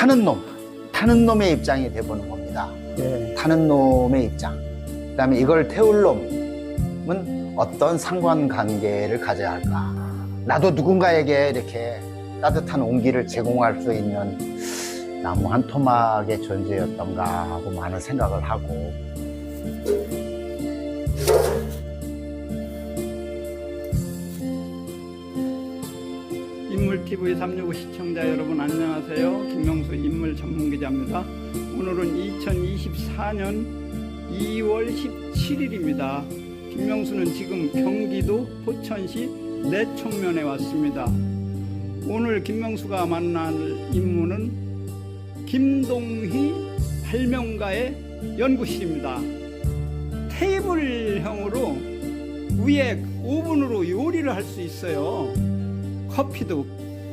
이 타는 놈, 타는 놈의 입장이 돼보는 겁니다. 예. 타는 놈의 입장. 그 다음에 이걸 태울 놈은 어떤 상관관계를 가져야 할까? 나도 누군가에게 이렇게 따뜻한 온기를 제공할 수 있는 나무 한 토막의 존재였던가 하고 많은 생각을 하고 인물TV 365 시청자 여러분 안녕하세요. 김명수 인물 전문 기자입니다. 오늘은 2024년 2월 17일입니다. 김명수는 지금 경기도 포천시 내청면에 왔습니다. 오늘 김명수가 만날 인물은 김동희 발명가의 연구실입니다. 테이블형으로 위에 오븐으로 요리를 할 수 있어요. 커피도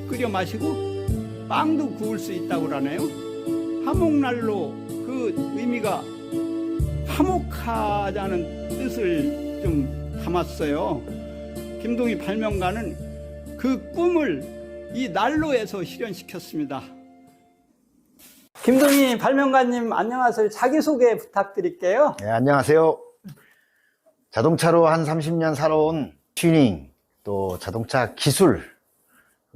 끓여 마시고 빵도 구울 수 있다고 그러네요. 화목난로 그 의미가 화목하다는 뜻을 좀 담았어요. 김동희 발명가는 그 꿈을 이 난로에서 실현시켰습니다. 김동희 발명가님 안녕하세요. 자기소개 부탁드릴게요. 네, 안녕하세요. 자동차로 한 30년 살아온 튜닝 또 자동차 기술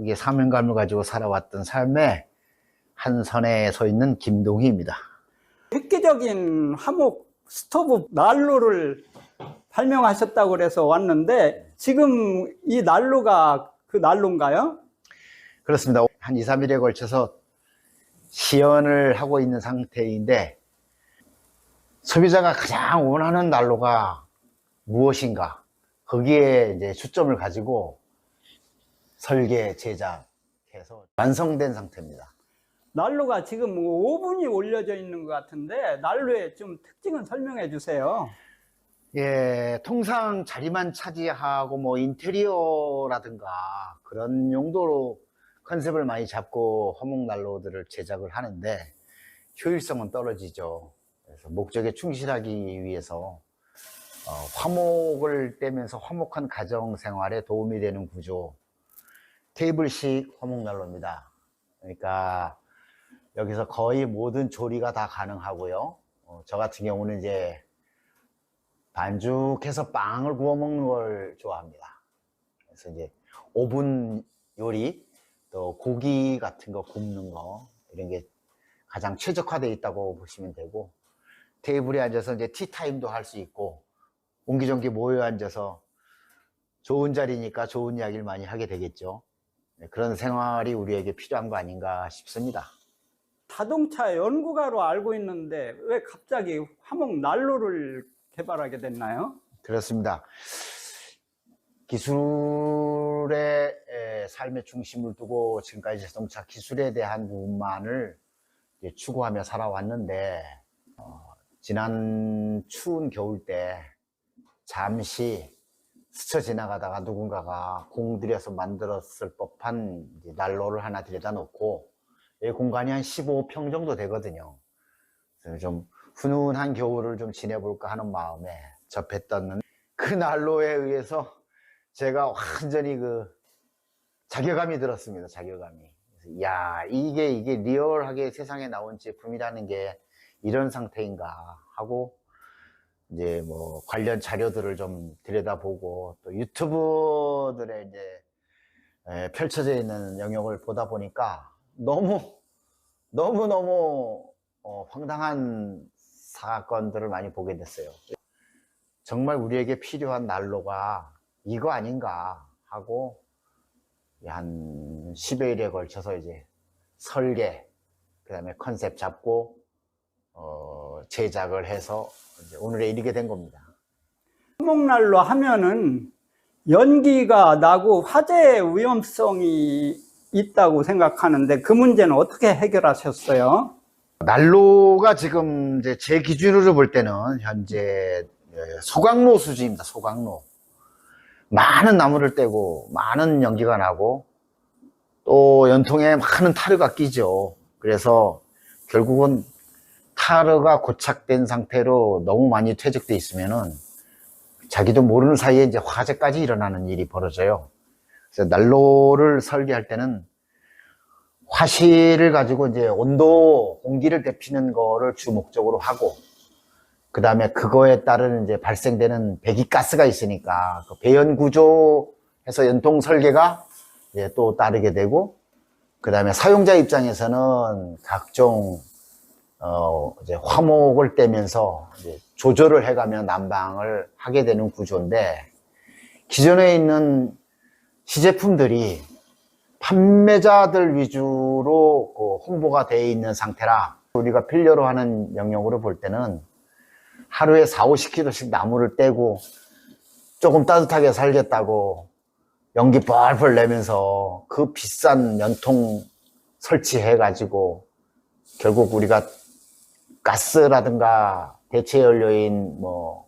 그게 사명감을 가지고 살아왔던 삶의 한 선에 서 있는 김동희입니다. 획기적인 화목 스토브 난로를 발명하셨다고 그래서 왔는데 지금 이 난로가 그 난로인가요? 그렇습니다. 한 2, 3일에 걸쳐서 시연을 하고 있는 상태인데 소비자가 가장 원하는 난로가 무엇인가 거기에 이제 초점을 가지고 설계 제작해서 완성된 상태입니다. 난로가 지금 뭐 오븐이 올려져 있는 것 같은데 난로의 좀 특징은 설명해 주세요. 예, 통상 자리만 차지하고 뭐 인테리어라든가 그런 용도로 컨셉을 많이 잡고 화목난로들을 제작을 하는데 효율성은 떨어지죠. 그래서 목적에 충실하기 위해서 어, 화목을 떼면서 화목한 가정 생활에 도움이 되는 구조 테이블식 화목난로입니다. 그러니까 여기서 거의 모든 조리가 다 가능하고요. 어, 저 같은 경우는 이제 반죽해서 빵을 구워 먹는 걸 좋아합니다. 그래서 이제 오븐 요리, 또 고기 같은 거 굽는 거, 이런 게 가장 최적화되어 있다고 보시면 되고, 테이블에 앉아서 이제 티타임도 할 수 있고, 옹기종기 모여 앉아서 좋은 자리니까 좋은 이야기를 많이 하게 되겠죠. 네, 그런 생활이 우리에게 필요한 거 아닌가 싶습니다. 자동차 연구가로 알고 있는데 왜 갑자기 화목 난로를 개발하게 됐나요? 그렇습니다. 기술의 에, 삶의 중심을 두고 지금까지 자동차 기술에 대한 부분만을 추구하며 살아왔는데 어, 지난 추운 겨울 때 잠시 스쳐 지나가다가 누군가가 공들여서 만들었을 법한 난로를 하나 들여다 놓고 이 공간이 한 15평 정도 되거든요. 그래서 좀 훈훈한 겨울을 좀 지내볼까 하는 마음에 접했던 그 난로에 의해서 제가 완전히 그 자괴감이 들었습니다. 자괴감이. 야 이게 이게 리얼하게 세상에 나온 제품이라는 게 이런 상태인가 하고 이제 뭐 관련 자료들을 좀 들여다보고 또 유튜브들의 이제 에, 펼쳐져 있는 영역을 보다 보니까 너무 너무 너무 어, 황당한 사건들을 많이 보게 됐어요. 정말 우리에게 필요한 난로가 이거 아닌가 하고 한 10여일에 걸쳐서 이제 설계, 그 다음에 컨셉 잡고 어, 제작을 해서 오늘에 이르게 된 겁니다. 화목난로 하면은 연기가 나고 화재 위험성이 있다고 생각하는데 그 문제는 어떻게 해결하셨어요? 난로가 지금 이제 제 기준으로 볼 때는 현재 예, 소각로 수준입니다. 소각로. 많은 나무를 떼고 많은 연기가 나고 또 연통에 많은 타르가 끼죠. 그래서 결국은 타르가 고착된 상태로 너무 많이 퇴적돼 있으면은 자기도 모르는 사이에 이제 화재까지 일어나는 일이 벌어져요. 그래서 난로를 설계할 때는 화실을 가지고 이제 온도, 공기를 데피는 거를 주 목적으로 하고, 그 다음에 그거에 따른 이제 발생되는 배기가스가 있으니까, 그 배연 구조에서 연통 설계가 또 따르게 되고, 그 다음에 사용자 입장에서는 각종, 어, 이제 화목을 떼면서 이제 조절을 해가며 난방을 하게 되는 구조인데, 기존에 있는 시제품들이 판매자들 위주로 그 홍보가 되어 있는 상태라 우리가 필요로 하는 영역으로 볼 때는 하루에 4, 50kg씩 나무를 떼고 조금 따뜻하게 살겠다고 연기 뻘뻘 내면서 그 비싼 연통 설치해 가지고 결국 우리가 가스라든가 대체 연료인 뭐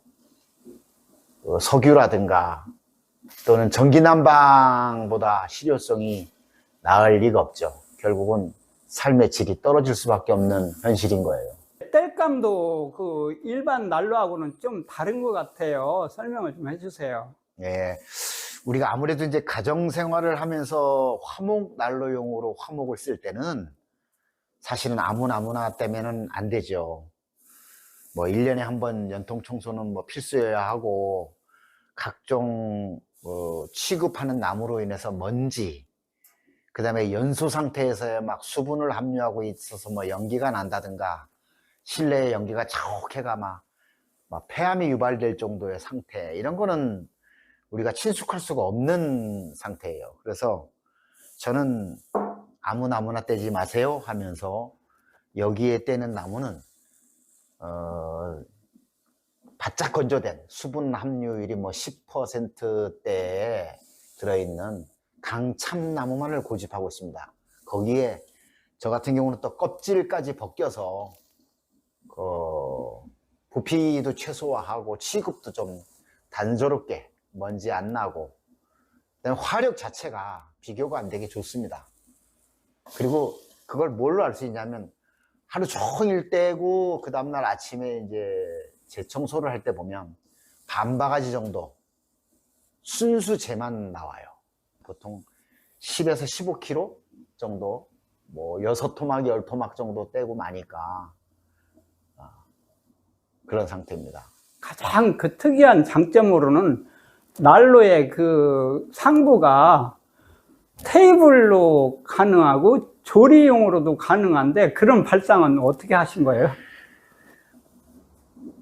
어, 석유라든가 또는 전기 난방보다 실효성이 나을 리가 없죠. 결국은 삶의 질이 떨어질 수밖에 없는 현실인 거예요. 땔감도 그 일반 난로하고는 좀 다른 것 같아요. 설명을 좀 해주세요. 예. 우리가 아무래도 이제 가정 생활을 하면서 화목 난로용으로 화목을 쓸 때는 사실은 아무나 아무나 때문에는 안 되죠. 뭐 1년에 한 번 연통 청소는 뭐 필수여야 하고 각종 어, 취급하는 나무로 인해서 먼지 그다음에 연소 상태에서의 막 수분을 함유하고 있어서 뭐 연기가 난다든가 실내에 연기가 자욱해가 막, 막 폐암이 유발될 정도의 상태 이런 거는 우리가 친숙할 수가 없는 상태예요. 그래서 저는 아무나 아무나 떼지 마세요 하면서 여기에 떼는 나무는 어, 바짝 건조된 수분 함유율이 뭐 10%대에 들어있는 강참나무만을 고집하고 있습니다. 거기에 저 같은 경우는 또 껍질까지 벗겨서 그 부피도 최소화하고 취급도 좀 단조롭게 먼지 안 나고 화력 자체가 비교가 안 되게 좋습니다. 그리고 그걸 뭘로 알 수 있냐면 하루 종일 떼고 그 다음날 아침에 이제 재청소를 할 때 보면 반 바가지 정도 순수 재만 나와요. 보통 10에서 15kg 정도 뭐 6토막, 10토막 정도 떼고 마니까 아, 그런 상태입니다. 가장 그 특이한 장점으로는 난로의 그 상부가 테이블로 가능하고 조리용으로도 가능한데 그런 발상은 어떻게 하신 거예요?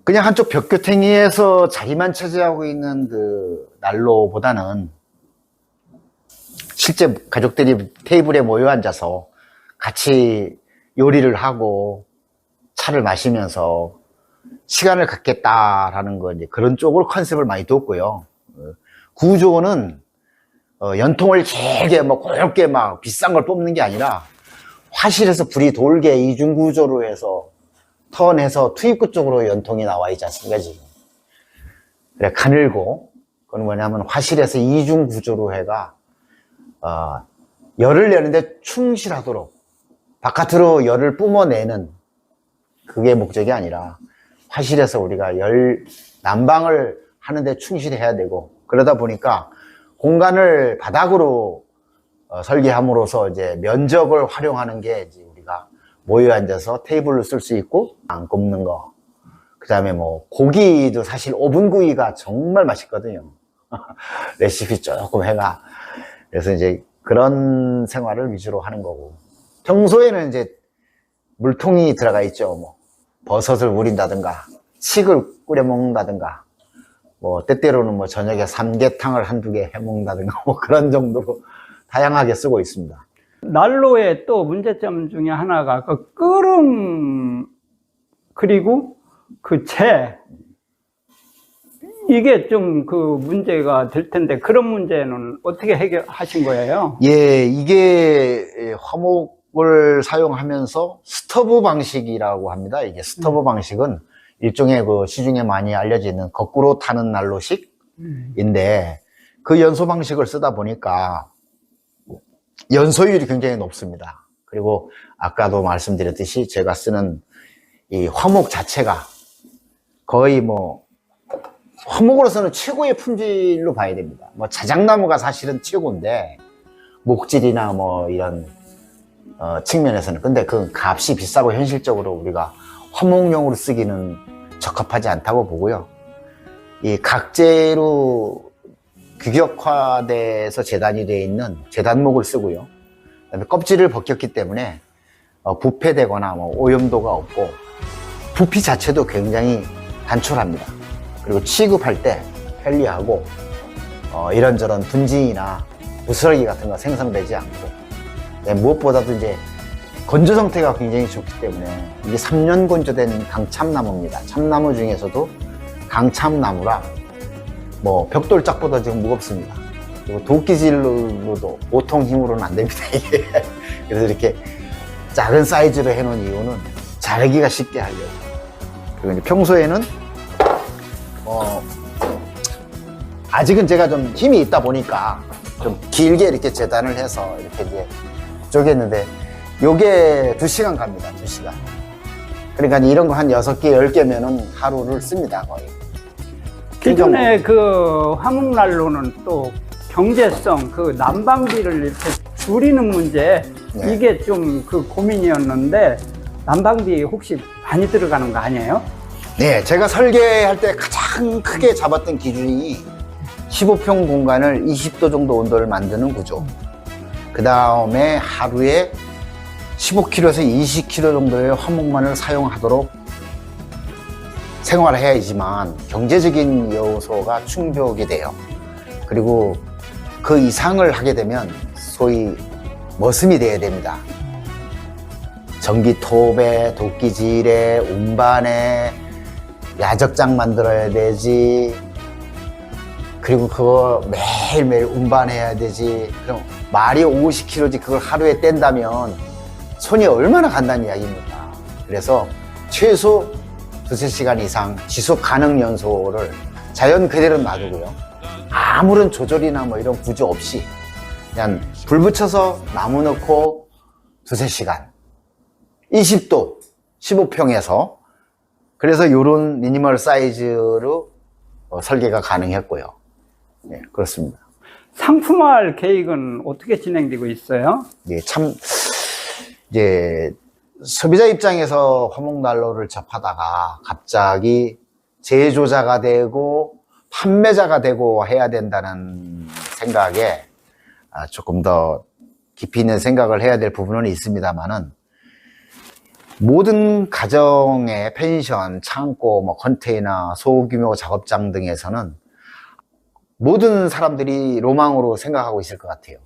그냥 한쪽 벽교탱이에서 자리만 차지하고 있는 그 난로보다는 실제 가족들이 테이블에 모여 앉아서 같이 요리를 하고 차를 마시면서 시간을 갖겠다라는 거 이제 그런 쪽으로 컨셉을 많이 뒀고요. 어, 구조는 어, 연통을 길게 뭐 곱게 막 비싼 걸 뽑는 게 아니라 화실에서 불이 돌게 이중 구조로 해서 턴해서 투입구 쪽으로 연통이 나와 있지 않습니까 지금? 그래 가늘고. 그건 뭐냐면 화실에서 이중 구조로 해가 어, 열을 내는데 충실하도록 바깥으로 열을 뿜어내는 그게 목적이 아니라 화실에서 우리가 열 난방을 하는데 충실해야 되고 그러다 보니까 공간을 바닥으로 어, 설계함으로써 이제 면적을 활용하는 게 이제 우리가 모여 앉아서 테이블을 쓸 수 있고 안 굽는 거. 그 다음에 뭐 고기도 사실 오븐 구이가 정말 맛있거든요. 레시피 조금 해가. 그래서 이제 그런 생활을 위주로 하는 거고. 평소에는 이제 물통이 들어가 있죠. 뭐 버섯을 우린다든가, 칡을 끓여 먹는다든가, 뭐 때때로는 뭐 저녁에 삼계탕을 한두 개 해 먹는다든가 뭐 그런 정도로 다양하게 쓰고 있습니다. 난로의 또 문제점 중에 하나가 그 끓음 그리고 그 재 이게 좀 그 문제가 될 텐데 그런 문제는 어떻게 해결하신 거예요? 예, 이게 예, 화목을 사용하면서 스토브 방식이라고 합니다. 이게 스토브 방식은 일종의 그 시중에 많이 알려져 있는 거꾸로 타는 난로식인데 그 연소 방식을 쓰다 보니까 연소율이 굉장히 높습니다. 그리고 아까도 말씀드렸듯이 제가 쓰는 이 화목 자체가 거의 뭐 화목으로서는 최고의 품질로 봐야 됩니다. 뭐 자작나무가 사실은 최고인데 목질이나 뭐 이런 어, 측면에서는. 근데 그 값이 비싸고 현실적으로 우리가 화목용으로 쓰기는 적합하지 않다고 보고요. 이 각재로 규격화돼서 재단이 되어 있는 재단목을 쓰고요. 그다음에 껍질을 벗겼기 때문에 어, 부패되거나 뭐 오염도가 없고 부피 자체도 굉장히 단촐합니다. 그리고 취급할 때 편리하고 어, 이런저런 분진이나 부스러기 같은 거 생성되지 않고 네, 무엇보다도 이제 건조 상태가 굉장히 좋기 때문에 이게 3년 건조된 강참나무입니다. 참나무 중에서도 강참나무라 뭐 벽돌짝보다 지금 무겁습니다. 그리고 도끼질로도 보통 힘으로는 안 됩니다. 이게 그래서 이렇게 작은 사이즈로 해놓은 이유는 자르기가 쉽게 하려고. 그리고 평소에는 어 아직은 제가 좀 힘이 있다 보니까 좀 길게 이렇게 재단을 해서 이렇게 이제 쪼갰는데 요게 두시간 갑니다. 두시간 그러니까 이런 거 한 6개, 10개면은 하루를 씁니다, 거의. 기존에 그 화목난로는 또 경제성, 그 난방비를 이렇게 줄이는 문제, 네. 이게 좀 그 고민이었는데, 난방비 혹시 많이 들어가는 거 아니에요? 네, 제가 설계할 때 가장 크게 잡았던 기준이 15평 공간을 20도 정도 온도를 만드는 구조. 그 다음에 하루에 15kg에서 20kg 정도의 화목만을 사용하도록 생활을 해야지만 경제적인 요소가 충족이 돼요. 그리고 그 이상을 하게 되면 소위 머슴이 돼야 됩니다. 전기톱에, 도끼질에, 운반에, 야적장 만들어야 되지. 그리고 그거 매일매일 운반해야 되지. 그럼 말이 50kg지 그걸 하루에 뗀다면 손이 얼마나 간다는 이야기입니까? 그래서 최소 두세 시간 이상 지속 가능 연소를 자연 그대로 놔두고요. 아무런 조절이나 뭐 이런 구조 없이 그냥 불 붙여서 나무 넣고 두세 시간 20도 15평에서 그래서 이런 미니멀 사이즈로 어, 설계가 가능했고요. 네, 그렇습니다. 상품화할 계획은 어떻게 진행되고 있어요? 예, 참 이제 소비자 입장에서 화목 난로를 접하다가 갑자기 제조자가 되고 판매자가 되고 해야 된다는 생각에 아, 조금 더 깊이 있는 생각을 해야 될 부분은 있습니다만은 모든 가정의 펜션, 창고, 뭐 컨테이너, 소규모 작업장 등에서는 모든 사람들이 로망으로 생각하고 있을 것 같아요.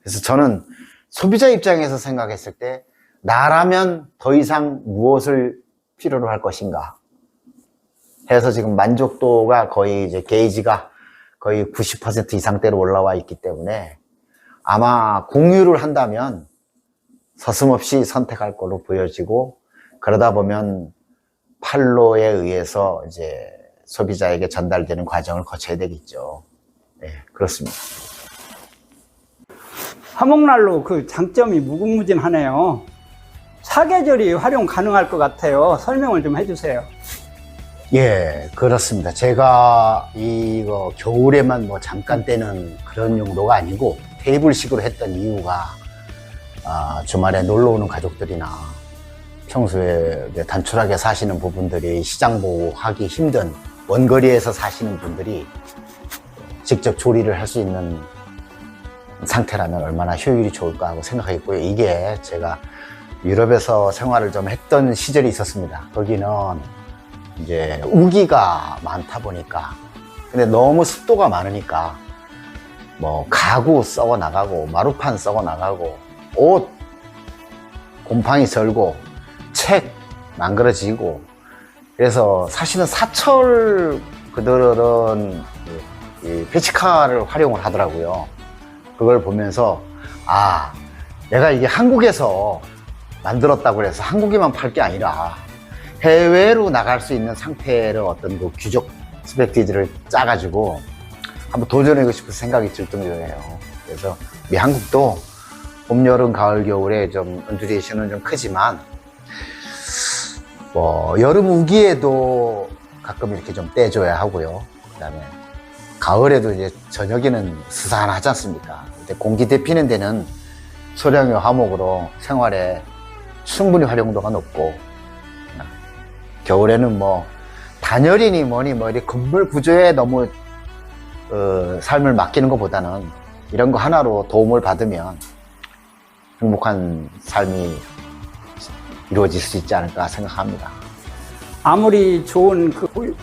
그래서 저는 소비자 입장에서 생각했을 때 나라면 더 이상 무엇을 필요로 할 것인가 해서 지금 만족도가 거의 이제 게이지가 거의 90% 이상대로 올라와 있기 때문에 아마 공유를 한다면 서슴없이 선택할 걸로 보여지고 그러다 보면 판로에 의해서 이제 소비자에게 전달되는 과정을 거쳐야 되겠죠. 네, 그렇습니다. 화목난로 그 장점이 무궁무진하네요. 사계절이 활용 가능할 것 같아요. 설명을 좀 해주세요. 예, 그렇습니다. 제가 이거 겨울에만 뭐 잠깐 떼는 그런 용도가 아니고 테이블식으로 했던 이유가 아, 주말에 놀러 오는 가족들이나 평소에 이제 단촐하게 사시는 부분들이 시장 보고 하기 힘든 원거리에서 사시는 분들이 직접 조리를 할 수 있는 상태라면 얼마나 효율이 좋을까 하고 생각했고요. 이게 제가 유럽에서 생활을 좀 했던 시절이 있었습니다. 거기는 이제 우기가 많다 보니까 근데 너무 습도가 많으니까 뭐 가구 썩어 나가고 마루판 썩어 나가고 옷 곰팡이 절고 책 망그러지고 그래서 사실은 사철 그들은 이- 이 배치카를 활용을 하더라고요. 그걸 보면서 아 내가 이게 한국에서 만들었다고 해서 한국에만 팔 게 아니라 해외로 나갈 수 있는 상태를 어떤 그 규적 스펙티지를 짜가지고 한번 도전하고 싶은 생각이 들 정도예요. 그래서 우리 한국도 봄, 여름, 가을, 겨울에 좀 언듀레이션은 좀 크지만 뭐 여름 우기에도 가끔 이렇게 좀 떼줘야 하고요. 그다음에 가을에도 이제 저녁에는 스산하지 않습니까? 공기 데피는 데는 소량의 화목으로 생활에 충분히 활용도가 높고 겨울에는 뭐 단열이니 뭐니 뭐 이렇게 건물 구조에 너무 어, 삶을 맡기는 것보다는 이런 거 하나로 도움을 받으면 행복한 삶이 이루어질 수 있지 않을까 생각합니다. 아무리 좋은 그,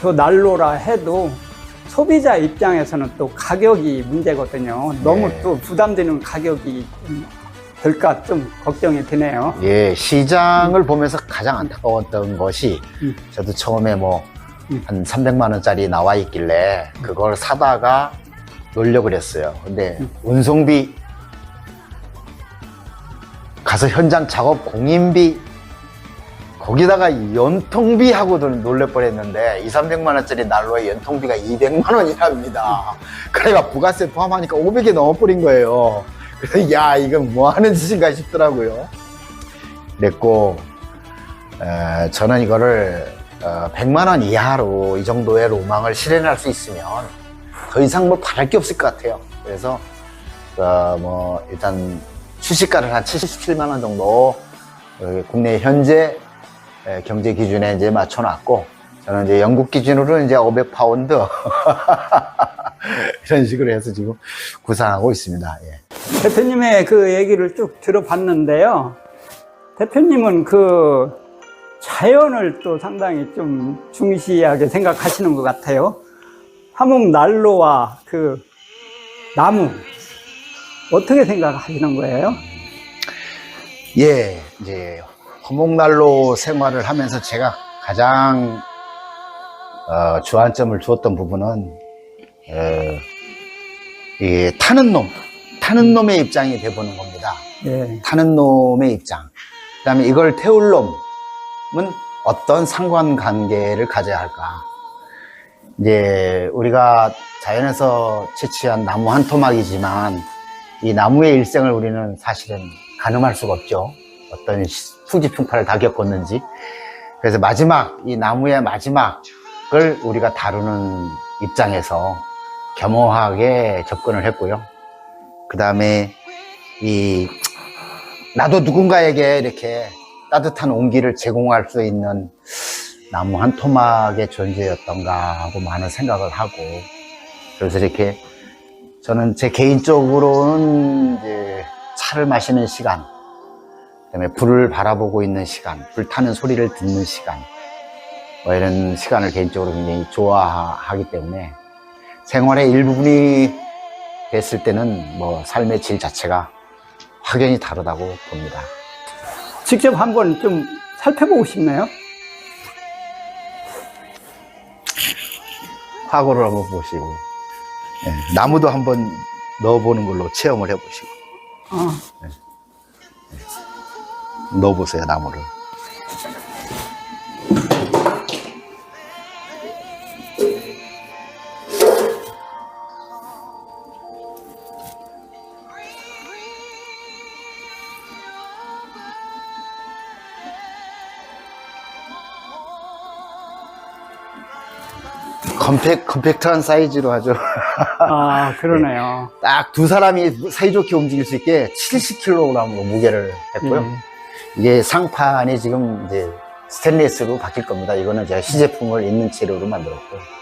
저 난로라 해도 소비자 입장에서는 또 가격이 문제거든요. 너무 네. 또 부담되는 가격이 좀 될까 좀 걱정이 되네요. 예, 시장을 보면서 가장 안타까웠던 것이 음. 저도 처음에 뭐 음. 한 300만 원짜리 나와 있길래 그걸 사다가 놀려 그랬어요. 근데 음. 운송비 가서 현장 작업 공인비 거기다가 연통비 하고도 놀래 뻔했는데 2, 300만 원짜리 난로에 연통비가 200만 원이랍니다. 그래가 부가세 포함하니까 500이 넘어버린 거예요. 그래서 야 이건 뭐 하는 짓인가 싶더라고요. 그랬고 에, 저는 이거를 어, 100만 원 이하로 이 정도의 로망을 실현할 수 있으면 더 이상 뭐 바랄 게 없을 것 같아요. 그래서 어, 뭐 일단 출시가를 한 77만 원 정도 어, 국내 현재 에, 경제 기준에 이제 맞춰놨고 저는 이제 영국 기준으로 이제 500파운드 이런 식으로 해서 지금 구상하고 있습니다. 예. 대표님의 그 얘기를 쭉 들어봤는데요. 대표님은 그 자연을 또 상당히 좀 중시하게 생각하시는 것 같아요. 화목 난로와 그 나무 어떻게 생각하시는 거예요? 예, 이제 화목난로 생활을 하면서 제가 가장 어, 주안점을 주었던 부분은 어, 이 타는 놈, 타는 놈의 입장이 돼보는 겁니다. 예. 타는 놈의 입장. 그 다음에 이걸 태울 놈은 어떤 상관관계를 가져야 할까? 이제 우리가 자연에서 채취한 나무 한 토막이지만 이 나무의 일생을 우리는 사실은 가늠할 수가 없죠. 어떤 시- 풍지풍파를 다 겪었는지. 그래서 마지막 이 나무의 마지막을 우리가 다루는 입장에서 겸허하게 접근을 했고요. 그 다음에 이 나도 누군가에게 이렇게 따뜻한 온기를 제공할 수 있는 나무 한 토막의 존재였던가 하고 많은 생각을 하고 그래서 이렇게 저는 제 개인적으로는 이제 차를 마시는 시간 그다음에 불을 바라보고 있는 시간 불 타는 소리를 듣는 시간 뭐 이런 시간을 개인적으로 굉장히 좋아하기 때문에 생활의 일부분이 됐을 때는 뭐 삶의 질 자체가 확연히 다르다고 봅니다. 직접 한번 좀 살펴보고 싶네요. 화고를 한번 보시고 예, 나무도 한번 넣어보는 걸로 체험을 해보시고 아, 넣어보세요 나무를. 컴팩, 컴팩트한 사이즈로 하죠. 아 그러네요. 딱 두 사람이 사이좋게 움직일 수 있게 70kg으로 무게를 했고요. 예. 이게 상판이 지금 이제 스테인리스로 바뀔 겁니다. 이거는 제가 시제품을 있는 재료로 만들었고.